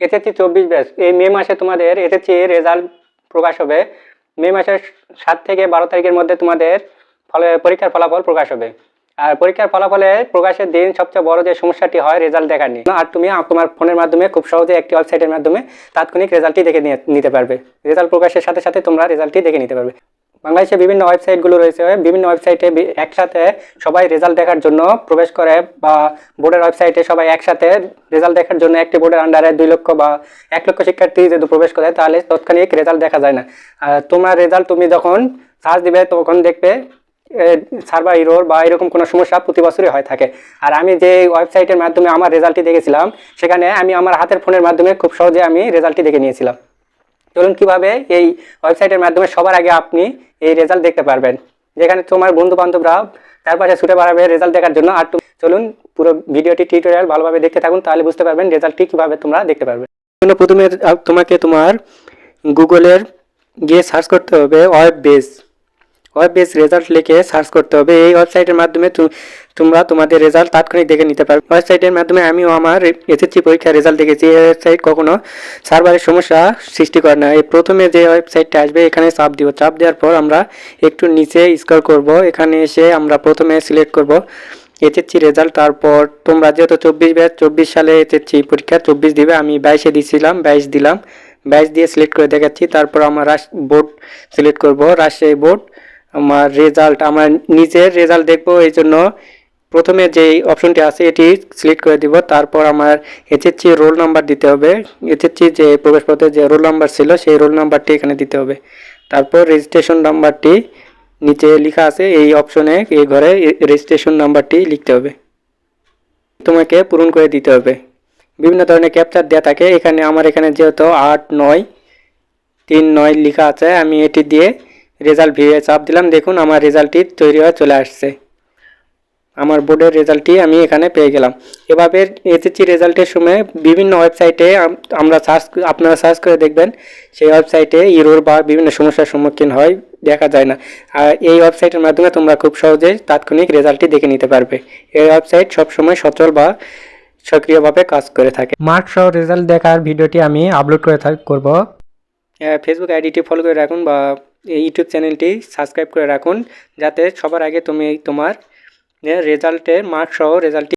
SSC চব্বিশ batch. এই মে মাসে তোমাদের এসএসসি রেজাল্ট প্রকাশ হবে। মে মাসের সাত থেকে বারো তারিখের মধ্যে তোমাদের ফলে পরীক্ষার ফলাফল প্রকাশ হবে। আর পরীক্ষার ফলাফলে প্রকাশের দিন সবচেয়ে বড় যে সমস্যাটি হয় রেজাল্ট দেখার নিয়ে। আর তুমি তোমার ফোনের মাধ্যমে খুব সহজে একটি ওয়েবসাইটের মাধ্যমে তাৎক্ষণিক রেজাল্টটি দেখে নিতে পারবে। রেজাল্ট প্রকাশের সাথে সাথে তোমরা রেজাল্টটি দেখে নিতে পারবে। বাংলাদেশে বিভিন্ন ওয়েবসাইটগুলো রয়েছে, বিভিন্ন ওয়েবসাইটে একসাথে সবাই রেজাল্ট দেখার জন্য প্রবেশ করে বা বোর্ডের ওয়েবসাইটে সবাই একসাথে রেজাল্ট দেখার জন্য একটি বোর্ডের আন্ডারে দুই লক্ষ বা এক লক্ষ শিক্ষার্থী যদি প্রবেশ করে, তাহলে তৎক্ষণিক রেজাল্ট দেখা যায় না। তোমার রেজাল্ট তুমি যখন সার্চ দিবে, তখন দেখবে সার্ভার ইরোর বা এরকম কোনো সমস্যা প্রতি বছরই হয়ে থাকে। আর আমি যে ওয়েবসাইটের মাধ্যমে আমার রেজাল্টটি দেখেছিলাম, সেখানে আমি আমার হাতের ফোনের মাধ্যমে খুব সহজে আমি রেজাল্টটি দেখে নিয়েছিলাম। চলুন কীভাবে এই ওয়েবসাইটের মাধ্যমে সবার আগে আপনি এই রেজাল্ট দেখতে পারবেন। যেখানে তোমার বন্ধু বান্ধবরা তার পাশে ছুটে বাড়াবে রেজাল্ট দেখার জন্য। আর চলুন পুরো ভিডিওটি টিউটোরিয়াল ভালোভাবে দেখতে থাকুন, তাহলে বুঝতে পারবেন রেজাল্টটি কীভাবে তোমরা দেখতে পারবে। প্রথমে তোমাকে তোমার গুগলের গিয়ে সার্চ করতে হবে web base web base result লিখে সার্চ করতে হবে? এই ওয়েবসাইটের মাধ্যমে তোমরা তোমাদের রেজাল্ট তাৎক্ষণিক দেখে নিতে পারবে। ওয়েবসাইটের মাধ্যমে আমিও আমার এসএসসি পরীক্ষার রেজাল্ট দেখেছি। এই ওয়েবসাইট কখনো সার্ভারের সমস্যা সৃষ্টি করে না। এই প্রথমে যে ওয়েবসাইটটা আসবে, এখানে চাপ দিব। চাপ দেওয়ার পর আমরা একটু নিচে স্ক্রল করব। এখানে এসে আমরা প্রথমে সিলেক্ট করব এসএসসি রেজাল্ট তারপর তোমরা যেহেতু চব্বিশ ব্যাচ, চব্বিশ সালে এসএসসি পরীক্ষা, চব্বিশ দিবে। আমি বাইশে দিয়েছিলাম বাইশ দিলাম। বাইশ দিয়ে সিলেক্ট করে দেখাচ্ছি। তারপর আমার রাস বোর্ড সিলেক্ট করব। রাজশাহী বোর্ড আমার রেজাল্ট আমার নিজের রেজাল্ট দেখব এই জন্য প্রথমে যে অপশনটি আছে, এটি সিলেক্ট করে দিব। তারপর আমার এসএসসি রোল নাম্বার দিতে হবে। এসএসসি যে প্রবেশপত্রে যে রোল নাম্বার ছিল, সেই রোল নাম্বারটি এখানে দিতে হবে। তারপর রেজিস্ট্রেশন নাম্বারটি নিচে লেখা আছে, এই অপশনে এই ঘরে রেজিস্ট্রেশন নাম্বারটি লিখতে হবে। তোমাকে পূরণ করে দিতে হবে। বিভিন্ন ধরনের ক্যাপচার দেওয়া থাকে। এখানে আমার এখানে যেহেতু আট, নয়, তিন, নয় লেখা আছে, আমি এটি দিয়ে রেজাল্ট ভিড়ে চাপ দিলাম। দেখুন আমার রেজাল্টটি তৈরি হয়ে চলে আসছে। আমার বোর্ডের রেজাল্টটি আমি এখানে পেয়ে গেলাম। এভাবে এসএসসি রেজাল্টের সময় বিভিন্ন ওয়েবসাইটে আমরা সার্চ আপনারা সার্চ করে দেখবেন। সেই ওয়েবসাইটে ইরোর বা বিভিন্ন সমস্যার সম্মুখীন হয় দেখা যায় না। আর এই ওয়েবসাইটের মাধ্যমে তোমরা খুব সহজেই তাৎক্ষণিক রেজাল্টটি দেখে নিতে পারবে। এই ওয়েবসাইট সবসময় সচল বা সক্রিয়ভাবে কাজ করে থাকে। মার্ক সহ রেজাল্ট দেখার ভিডিওটি আমি আপলোড করে থাক করব। ফেসবুক আইডিটি ফলো করে রাখুন বা এই ইউটিউব চ্যানেলটি সাবস্ক্রাইব করে রাখুন যাতে সবার আগে তুমি তোমার রেজাল্টের মার্কসহ রেজাল্টটি